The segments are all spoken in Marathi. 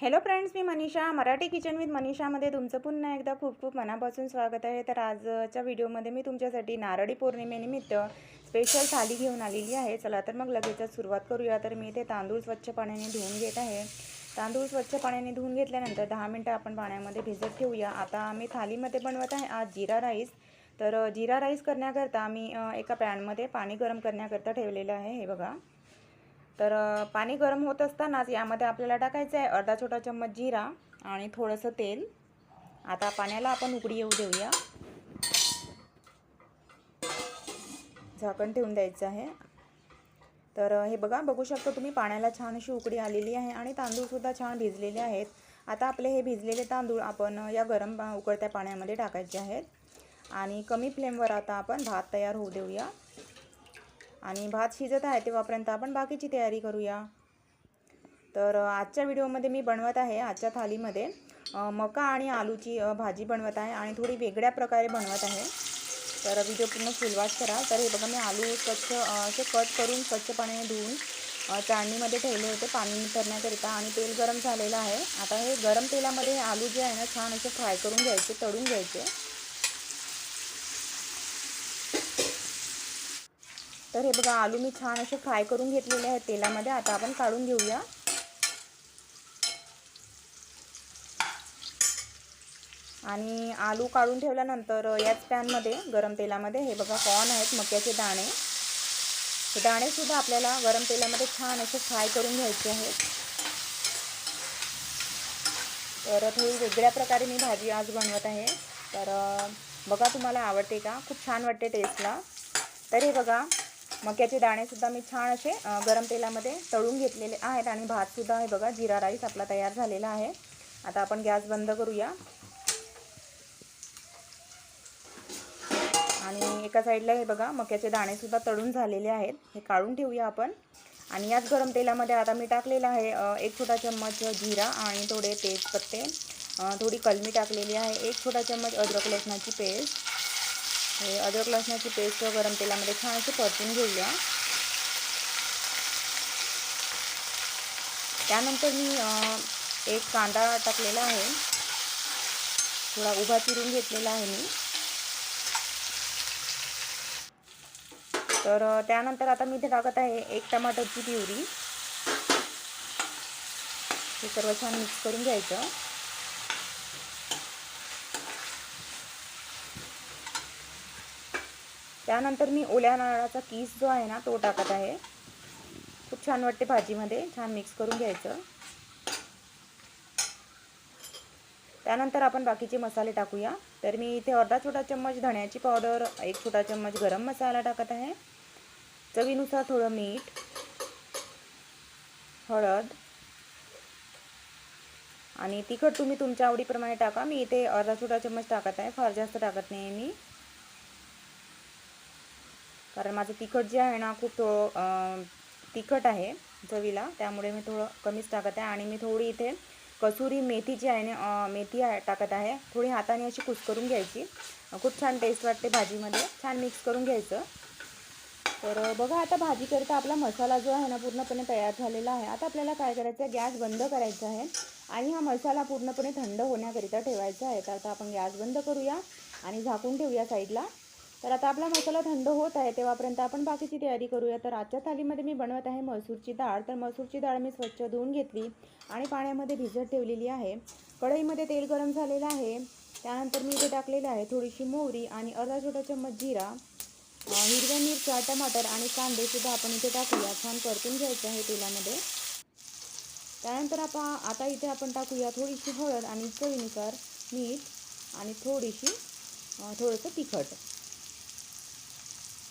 हॅलो फ्रेंड्स मी मनीषा मराठी किचन विथ मनीषामध्ये तुमचं पुन्हा एकदा खूप खूप मनापासून स्वागत आहे. तर आजच्या व्हिडिओमध्ये मी तुमच्यासाठी नारळी पौर्णिमेनिमित्त स्पेशल थाली घेऊन आलेली आहे. चला तर मग लगेचच सुरुवात करूया. तर मी इथे तांदूळ स्वच्छ पाण्याने धुवून घेत आहे. तांदूळ स्वच्छ पाण्याने धुवून घेतल्यानंतर दहा मिनटं आपण पाण्यामध्ये भिजत ठेवूया. आता आम्ही थालीमध्ये बनवत आहे आज जिरा राईस. तर जिरा राईस करण्याकरता मी एका पॅनमध्ये पाणी गरम करण्याकरता ठेवलेलं आहे. हे बघा. तर पाणी गरम होत असतानाच यामध्ये आपल्याला टाकायचं आहे अर्धा छोटा चम्मच जिरा आणि थोडंसं तेल. आता पाण्याला आपण उकडी येऊ देऊया. झाकण ठेवून द्यायचं आहे. तर हे बघा बघू शकता तुम्ही पाण्याला छान अशी उकडी आलेली आहे आणि तांदूळसुद्धा छान भिजलेले आहेत. आता आपले हे भिजलेले तांदूळ आपण या गरम पा उकळत्या पाण्यामध्ये टाकायचे आहेत. आणि कमी फ्लेमवर आता आपण भात तयार होऊ देऊया. आणि भात शिजत आहे तेव्हापर्यंत आपण बाकीची तयारी करूया. तर आजच्या व्हिडिओमध्ये मी बनवत आहे आजच्या थालीमध्ये मका आणि आलूची भाजी बनवत आहे आणि थोडी वेगळ्या प्रकारे बनवत आहे. तर व्हिडिओ पूर्ण फुलवाच करा. तर हे बघा मी आलू स्वच्छ असे कट करून स्वच्छ पाण्याने धुवून चाळणीमध्ये ठेवले होते पाणी निथरण्याकरिता आणि तेल गरम झालेलं आहे. आता हे गरम तेलामध्ये आलू जे आहे ना छान असे फ्राय करून घ्यायचे तळून घ्यायचे. तर हे बघा आलू मी छान असे फ्राय करून घेतलेले आहेत तेलामध्ये. आता आपण काढून घेऊया. आणि आलू काढून ठेवल्यानंतर याच पॅनमध्ये गरम तेलामध्ये हे बघा कॉर्न आहेत मक्याचे दाणे. हे दाणेसुद्धा आपल्याला गरम तेलामध्ये छान असे फ्राय करून घ्यायचे आहेत. तर थोडी वेगळ्या प्रकारे मी भाजी आज बनवत आहे. तर बघा तुम्हाला आवडते का? खूप छान वाटते टेस्टला. तर हे बघा मक्याचे दाणेसुद्धा मी छान असे गरम तेलामध्ये तळून घेतलेले आहेत आणि भातसुद्धा हे बघा जिरा राईस आपला तयार झालेला आहे. आता आपण गॅस बंद करूया. आणि एका साईडला हे बघा मक्याचे दाणेसुद्धा तळून झालेले आहेत. हे काढून ठेवूया आपण. आणि याच गरम तेलामध्ये आता मी टाकलेलं आहे एक छोटा चम्मच जिरा आणि थोडे तेजपत्ते. थोडी कलमी टाकलेली आहे. एक छोटा चम्मच अद्रक लसणाची पेस्ट. हे अद्रक लसणाची पेस्ट गरम तेलामध्ये छान अशी परतून घेऊया. त्यानंतर मी एक कांदा टाकलेला आहे. थोडा उभा चिरून घेतलेला आहे मी. तर त्यानंतर आता मी इथे टाकत आहे एक टमाटरची प्युरी. हे सर्व छान मिक्स करून घ्यायचं. त्यानंतर मी ओल्या नारळाचा किस जो आहे ना तो टाकत आहे. खूप छान वाटते भाजीमध्ये छान मिक्स करून घ्यायचं. त्यानंतर आपण बाकीचे मसाले टाकूया. तर मी इथे अर्धा छोटा चम्मच धण्याची पावडर एक छोटा चम्मच गरम मसाला टाकत आहे. चवीनुसार थोडं मीठ हळद आणि तिखट तुम्ही तुमच्या आवडीप्रमाणे टाका. मी इथे अर्धा छोटा चम्मच टाकत आहे. फार जास्त टाकत नाही मी. कारण माझं तिखट जे आहे ना खूप थोडं तिखट आहे चवीला. त्यामुळे मी थोडं कमीच टाकत आहे. आणि मी थोडी इथे कसुरी मेथी जी आहे ना मेथी टाकत आहे. थोडी हाताने अशी कुस्करून घ्यायची. खूप छान टेस्ट वाटते भाजीमध्ये. छान मिक्स करून घ्यायचं. तर बघा आता भाजी करता आपला मसाला जो आहे ना पूर्णपणे तयार झालेला आहे. आता आपल्याला काय करायचं आहे? गॅस बंद करायचा आहे. आणि हा मसाला पूर्णपणे थंड होण्याकरिता ठेवायचा आहे. तर आता आपण गॅस बंद करूया आणि झाकून ठेवूया साईडला तर आता आपला मसाला थंड होत आहे तेव्हापर्यंत आपण बाकीची तयारी करूया. तर आजच्या थालीमध्ये मी बनवत आहे मसूरची डाळ. तर मसूरची डाळ मी स्वच्छ धुवून घेतली आणि पाण्यामध्ये भिजत ठेवलेली आहे. कढईमध्ये तेल गरम झालेलं आहे. त्यानंतर मी इथे टाकलेलं आहे थोडीशी मोहरी आणि अर्धा छोटा चम्मच जिरा हिरव्या मिरच्या टमाटर आणि कांदेसुद्धा आपण इथे टाकूया. छान परतून घ्यायचं आहे तेलामध्ये. त्यानंतर आपण आता इथे आपण टाकूया थोडीशी हळद आणि चवीनुसार मीठ आणि थोडीशी थोडंसं तिखट.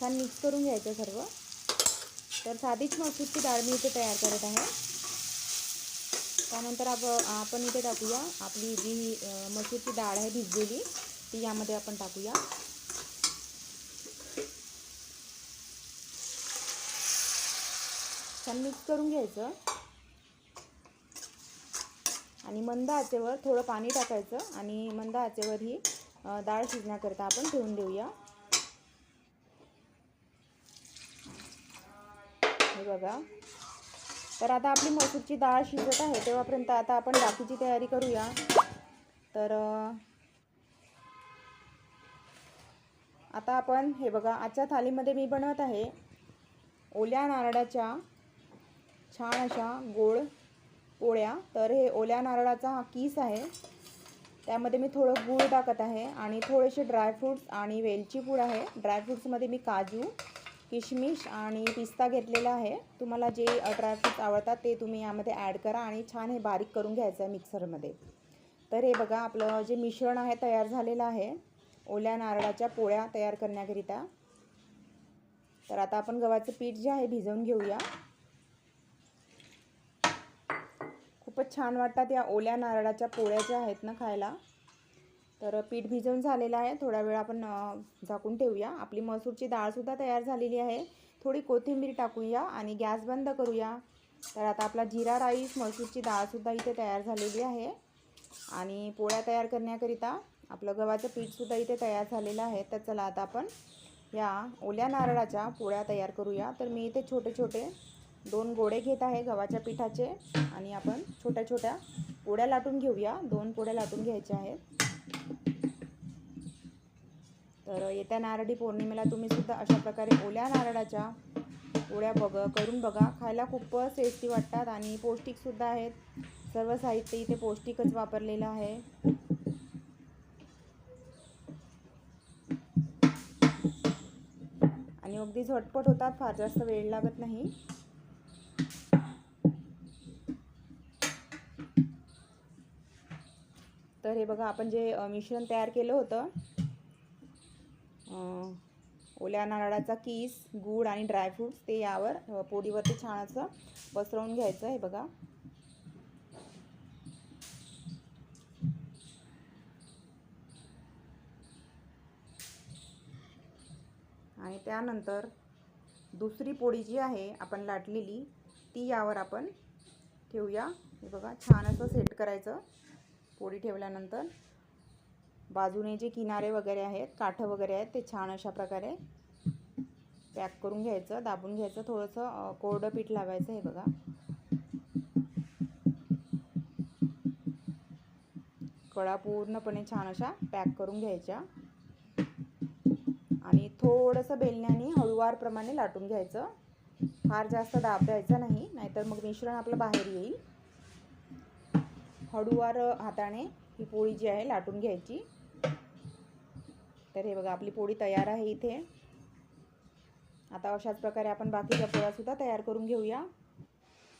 छान मिक्स करून घ्यायचं सर्व. तर साधीच मसूरची डाळ मी इथे तयार करत आहे. त्यानंतर आप आपण इथे टाकूया आपली जी मसूरची डाळ आहे भिजलेली ती यामध्ये आपण टाकूया. छान मिक्स करून घ्यायचं. आणि मंद आचेवर थोडं पाणी टाकायचं आणि मंद आचेवर ही डाळ शिजण्याकरता आपण ठेवून देऊया. हे बघा. तर आता आपली मसूरची डाळ शिजत आहे तेव्हापर्यंत आता आपण बाकीची तयारी करूया. तर आता आपण हे बघा आजच्या थालीमध्ये मी बनवत आहे ओल्या नारळाच्या छान अशा गोड पोळ्या. तर हे ओल्या नारळाचा हा किस आहे. त्यामध्ये मी थोडं गूळ टाकत आहे आणि थोडेसे ड्रायफ्रूट्स आणि वेलची पूड आहे. ड्रायफ्रूट्समध्ये मी काजू किशमिश आणि पिस्ता घेतलेला आहे. तुम्हाला जे ड्रायफ्रूट्स आवडतात ते तुम्ही यामध्ये ॲड करा आणि छान हे बारीक करून घ्यायचं आहे मिक्सरमध्ये तर हे बघा आपलं जे मिश्रण आहे तयार झालेलं आहे. ओल्या नारळाच्या पोळ्या तयार करण्याकरिता. तर आता आपण गव्हाचं पीठ जे आहे भिजवून घेऊया. खूपच छान वाटतात या ओल्या नारळाच्या पोळ्या ज्या आहेत ना खायला. तर पीठ भिजवून झालेलं आहे. थोडा वेळ आपण झाकून ठेवूया. आपली मसूरची डाळसुद्धा तयार झालेली आहे. थोडी कोथिंबीर टाकूया आणि गॅस बंद करूया. तर आता आपला जिरा राईस मसूरची डाळसुद्धा इथे तयार झालेली आहे. आणि पोळ्या तयार करण्याकरिता आपलं गव्हाचं पीठसुद्धा इथे तयार झालेलं आहे. तर चला आता आपण या ओल्या नारळाच्या पोळ्या तयार करूया. तर मी इथे छोटे छोटे दोन गोडे घेत आहे गव्हाच्या पिठाचे. आणि आपण छोट्या छोट्या पोळ्या लाटून घेऊया. दोन पोळ्या लाटून घ्यायच्या आहेत. तर येत्या नारळी पौर्णिमेला तुम्ही सुद्धा अशा प्रकारे ओल्या नारळाच्या पोळ्या बघ करून बघा. खायला खूपच टेस्टी वाटतात आणि पौष्टिकसुद्धा आहेत. सर्व साहित्य इथे पौष्टिकच वापरलेलं आहे. आणि अगदी झटपट होतात फार जास्त वेळ लागत नाही. तर हे बघा आपण जे मिश्रण तयार केलं होतं ओल्या नारळाचा किस गूळ आणि ड्रायफ्रूट्स ते यावर पोडीवरती पोळीवरती छान असं पसरवून घ्यायचं हे बघा. आणि त्यानंतर दुसरी पोळी जी आहे आपण लाटलेली ती यावर आपण ठेवूया. हे बघा छान असं सेट करायचं. पोळी ठेवल्यानंतर बाजूने जे किनारे वगैरे आहेत काठं वगैरे आहेत ते छान अशा प्रकारे पॅक करून घ्यायचं दाबून घ्यायचं थोडंसं कोरडं पीठ लावायचं हे बघा. कळा पूर्णपणे छान अशा पॅक करून घ्यायच्या. आणि थोडंसं बेलण्याने हळुवारप्रमाणे लाटून घ्यायचं. फार जास्त दाब द्यायचा नाही नाहीतर मग मिश्रण आपलं बाहेर येईल. हळूवार हाताने ही पोळी जी आहे लाटून घ्यायची. तर हे बघा आपली पोळी तयार आहे इथे. आता अशाच प्रकारे आपण बाकीच्या पोळ्यासुद्धा तयार करून घेऊया.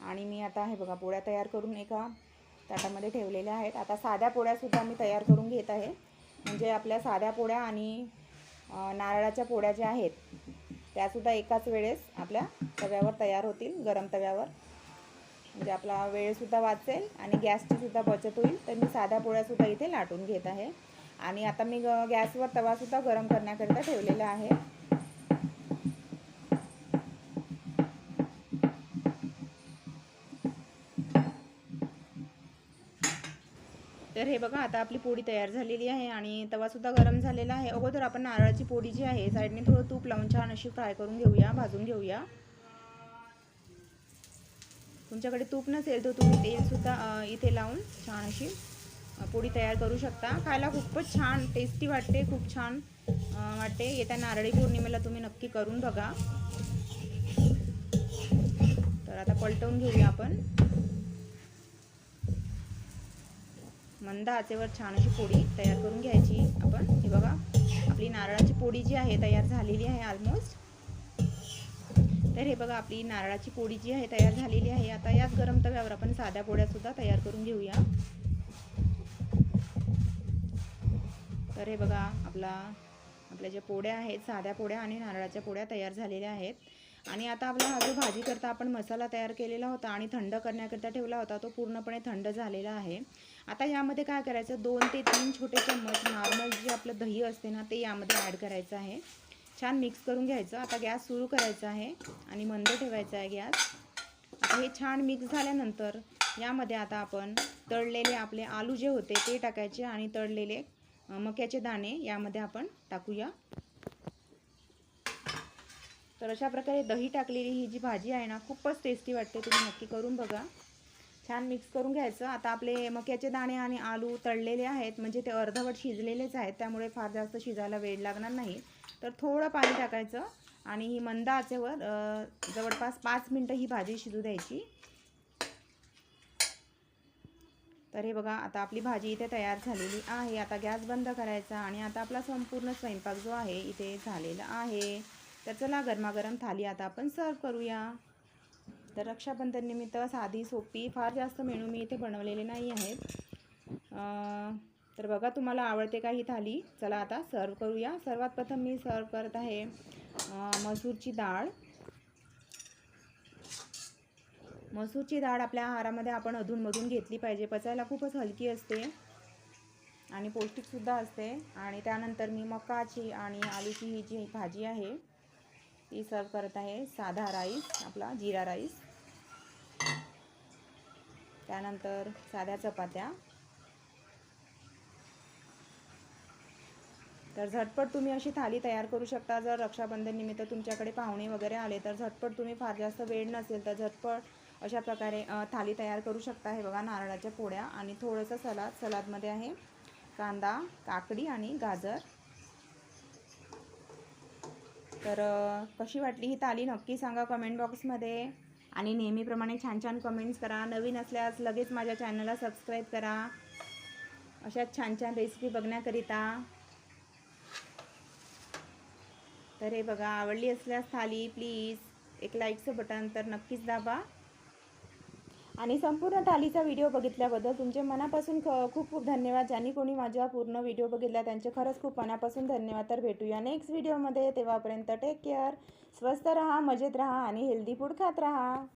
आणि मी आता हे बघा पोळ्या तयार करून एका ताटामध्ये ठेवलेल्या आहेत. आता साध्या पोळ्यासुद्धा मी तयार करून घेत आहे. म्हणजे आपल्या साध्या पोळ्या आणि नारळाच्या पोळ्या ज्या आहेत त्यासुद्धा एकाच वेळेस आपल्या तव्यावर तयार होतील गरम तव्यावर. म्हणजे आपला वेळसुद्धा वाचेल आणि गॅसचीसुद्धा बचत होईल. तर मी साध्या पोळ्यासुद्धा इथे लाटून घेत आहे. आणि आता मी ग गॅसवर तवासुद्धा गरम करण्याकरिता ठेवलेला आहे. तर हे बघा आता आपली पोळी तयार झालेली आहे आणि तवासुद्धा गरम झालेला आहे. अगोदर आपण नारळाची पोळी जी आहे साईडने थोडं तूप लावून छान अशी फ्राय करून घेऊया भाजून घेऊया. तुमच्याकडे तूप नसेल तर तुम्ही तेलसुद्धा इथे लावून छान अशी पोळी तयार करू शकता. खायला खूपच छान टेस्टी वाटते खूप छान वाटते. येत्या नारळी पौर्णिमेला तुम्ही नक्की करून बघा. तर आता पलटवून घेऊया आपण. मंद आचेवर छान अशी पोळी तयार करून घ्यायची आपण. हे बघा आपली नारळाची पोळी जी आहे तयार झालेली आहे ऑलमोस्ट तर हे बघा आपली नारळाची पोळी जी आहे तयार झालेली आहे. आता याच गरम तव्यावर आपण साध्या पोळ्यासुद्धा तयार करून घेऊया. तर हे बघा आपला आपल्या ज्या पोळ्या आहेत साध्या पोळ्या आणि नारळाच्या पोळ्या तयार झालेल्या आहेत. आणि आता आपला हा जो भाजी करता आपण मसाला तयार केलेला होता आणि थंड करण्याकरिता ठेवला होता तो पूर्णपणे थंड झालेला आहे. आता यामध्ये काय करायचं? दोन ते तीन छोटे चम्मच नॉर्मल जे आपलं दही असते ना ते यामध्ये ॲड करायचं आहे. छान मिक्स करून घ्यायचं. आता गॅस सुरू करायचा आहे आणि मंद ठेवायचा आहे गॅस. आता हे छान मिक्स झाल्यानंतर यामध्ये आता आपण तळलेले आपले आलू जे होते ते टाकायचे आणि तळलेले मक्याचे दाणे यामध्ये आपण टाकूया. तर अशा प्रकारे दही टाकलेली ही जी भाजी आहे ना खूपच टेस्टी वाटते. तुम्ही नक्की करून बघा. छान मिक्स करून घ्यायचं. आता आपले मक्याचे दाणे आणि आलू तळलेले आहेत. म्हणजे ते अर्धवट शिजलेलेच आहेत. त्यामुळे फार जास्त शिजायला वेळ लागणार नाही. तर थोडं पाणी टाकायचं आणि ही मंद आचेवर जवळपास पाच मिनटं ही भाजी शिजू द्यायची. तर हे बघा आता आपली भाजी इथे तयार झालेली आहे. आता गॅस बंद करायचा आणि आता आपला संपूर्ण स्वयंपाक जो आहे इथे झालेला आहे. तर चला गरमागरम थाली आता आपण सर्व करूया. तर रक्षाबंधन निमित्त साधी सोपी फार जास्त मेनू मी इथे बनवलेले नाही आहेत तर बघा तुम्हाला आवडते का ही थाली? चला आता सर्व करूया. सर्वात प्रथम मी सर्व करत आहे मसूरची डाळ. मसूरची डाळ आपल्या आहारामध्ये आपण अधूनमधून घेतली पाहिजे. पचायला खूपच हलकी असते आणि पौष्टिकसुद्धा असते. आणि त्यानंतर मी मकाची आणि आलूची ही जी भाजी आहे ती सर्व करत आहे. साधा राईस आपला जिरा राईस त्यानंतर साध्या चपात्या. तर झटपट तुम्ही अशी थाली तयार करू शकता. जर रक्षाबंधन निमित्त तुमच्याकडे पाहुणे वगैरे आले तर झटपट तुम्ही फार जास्त वेळ नसेल तर झटपट अशा प्रकारे थाली तयार करू शकता. हे बघा नारळाच्या पोळ्या आणि थोडंसं सलाद. सलादमध्ये आहे कांदा काकडी आणि गाजर. तर कशी वाटली ही थाली? नक्की सांगा कमेंट बॉक्समध्ये. आणि नेहमीप्रमाणे छान छान कमेंट्स करा. नवीन असल्यास लगेच माझ्या चॅनलला सबस्क्राईब करा. अशाच छान छान रेसिपी बघण्याकरिता. तर हे बघा आवडली असल्यास थाली प्लीज एक लाईकचं बटन तर नक्कीच दाबा. आणि संपूर्ण थालीचा व्हिडिओ बघितल्याबद्दल तुमचे मनापासून ख खूप खूप धन्यवाद. ज्यांनी कोणी माझा पूर्ण व्हिडिओ बघितला त्यांचे खरंच खूप मनापासून धन्यवाद. तर भेटूया नेक्स्ट व्हिडिओमध्ये तेव्हापर्यंत टेक केअर स्वस्त राहा मजेत राहा आणि हेल्दी फूड खात राहा.